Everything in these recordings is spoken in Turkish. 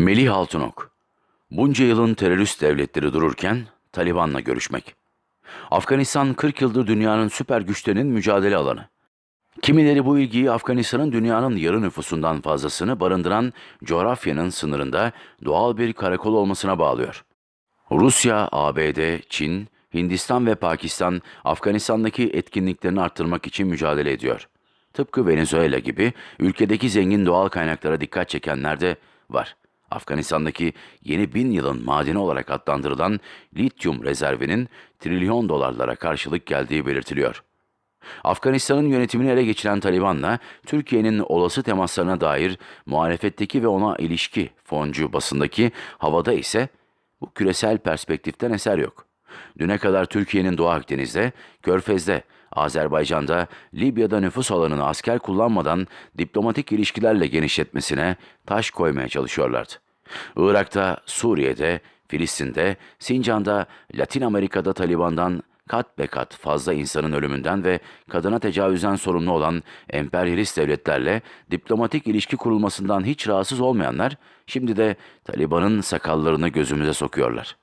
Melih Altınok Bunca yılın terörist devletleri dururken Taliban'la görüşmek. Afganistan 40 yıldır dünyanın süper güçlerinin mücadele alanı. Kimileri bu ilgiyi Afganistan'ın dünyanın yarı nüfusundan fazlasını barındıran coğrafyanın sınırında doğal bir karakol olmasına bağlıyor. Rusya, ABD, Çin, Hindistan ve Pakistan Afganistan'daki etkinliklerini arttırmak için mücadele ediyor. Tıpkı Venezuela gibi ülkedeki zengin doğal kaynaklara dikkat çekenler de var. Afganistan'daki yeni bin yılın madeni olarak adlandırılan lityum rezervinin trilyon dolarlara karşılık geldiği belirtiliyor. Afganistan'ın yönetimini ele geçiren Taliban'la Türkiye'nin olası temaslarına dair muhalefetteki ve ona ilişki foncu basındaki havada ise bu küresel perspektiften eser yok. Düne kadar Türkiye'nin Doğu Akdeniz'de, Körfez'de, Azerbaycan'da, Libya'da nüfus alanını asker kullanmadan diplomatik ilişkilerle genişletmesine taş koymaya çalışıyorlardı. Irak'ta, Suriye'de, Filistin'de, Sincan'da, Latin Amerika'da Taliban'dan kat be kat fazla insanın ölümünden ve kadına tecavüzden sorumlu olan emperyalist devletlerle diplomatik ilişki kurulmasından hiç rahatsız olmayanlar şimdi de Taliban'ın sakallarını gözümüze sokuyorlar.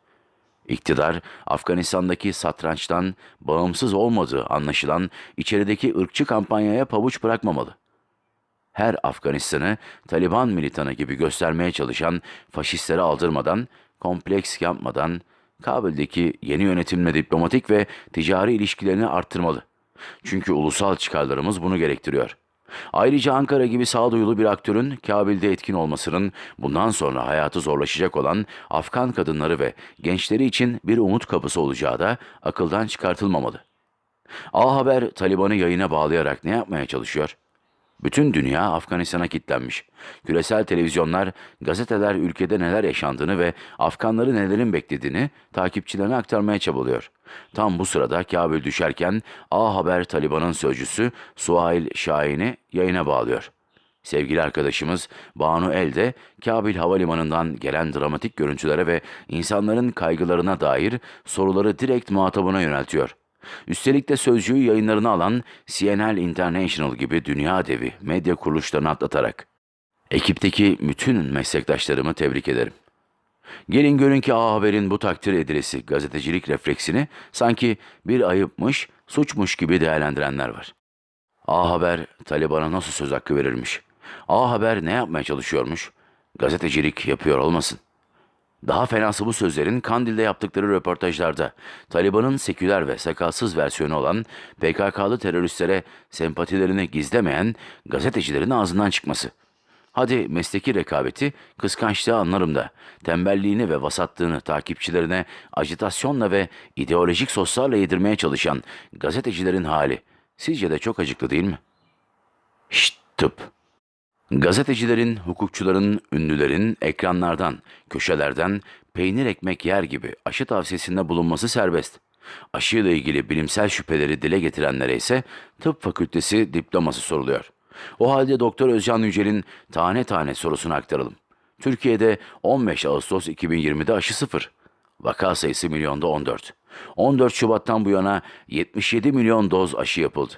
İktidar, Afganistan'daki satrançtan bağımsız olmadığı anlaşılan içerideki ırkçı kampanyaya pabuç bırakmamalı. Her Afganistan'ı Taliban militanı gibi göstermeye çalışan faşistlere aldırmadan, kompleks yapmadan, Kabil'deki yeni yönetimle diplomatik ve ticari ilişkilerini arttırmalı. Çünkü ulusal çıkarlarımız bunu gerektiriyor. Ayrıca Ankara gibi sağduyulu bir aktörün Kabil'de etkin olmasının bundan sonra hayatı zorlaşacak olan Afgan kadınları ve gençleri için bir umut kapısı olacağı da akıldan çıkartılmamalı. A Haber Taliban'ı yayına bağlayarak ne yapmaya çalışıyor? Bütün dünya Afganistan'a kilitlenmiş. Küresel televizyonlar, gazeteler ülkede neler yaşandığını ve Afganları nelerin beklediğini takipçilerine aktarmaya çabalıyor. Tam bu sırada Kabil düşerken A Haber Taliban'ın sözcüsü Suhail Şahin'i yayına bağlıyor. Sevgili arkadaşımız Banu El de Kabil Havalimanı'ndan gelen dramatik görüntülere ve insanların kaygılarına dair soruları direkt muhatabına yöneltiyor. Üstelik de sözcüğü yayınlarına alan CNN International gibi dünya devi medya kuruluşlarını atlatarak. Ekipteki bütün meslektaşlarımı tebrik ederim. Gelin görün ki A Haber'in bu takdir edilesi gazetecilik refleksini sanki bir ayıpmış, suçmuş gibi değerlendirenler var. A Haber Taliban'a nasıl söz hakkı verirmiş? A Haber ne yapmaya çalışıyormuş? Gazetecilik yapıyor olmasın? Daha fenası bu sözlerin Kandil'de yaptıkları röportajlarda Taliban'ın seküler ve sakalsız versiyonu olan PKK'lı teröristlere sempatilerini gizlemeyen gazetecilerin ağzından çıkması. Hadi mesleki rekabeti, kıskançlığı anlarım da tembelliğini ve vasatlığını takipçilerine ajitasyonla ve ideolojik soslarla yedirmeye çalışan gazetecilerin hali sizce de çok acıklı değil mi? Şşt tıp. Gazetecilerin, hukukçuların, ünlülerin ekranlardan, köşelerden peynir ekmek yer gibi aşı tavsiyesinde bulunması serbest. Aşıyla ilgili bilimsel şüpheleri dile getirenlere ise tıp fakültesi diploması soruluyor. O halde Doktor Özcan Yücel'in tane tane sorusunu aktaralım. Türkiye'de 15 Ağustos 2020'de aşı sıfır. Vaka sayısı milyonda 14. 14 Şubat'tan bu yana 77 milyon doz aşı yapıldı.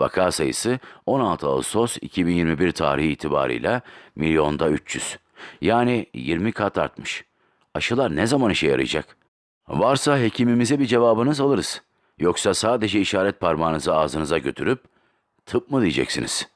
Vaka sayısı 16 Ağustos 2021 tarihi itibarıyla milyonda 300. Yani 20 kat artmış. Aşılar ne zaman işe yarayacak? Varsa hekimimize bir cevabınız alırız. Yoksa sadece işaret parmağınızı ağzınıza götürüp tıp mı diyeceksiniz?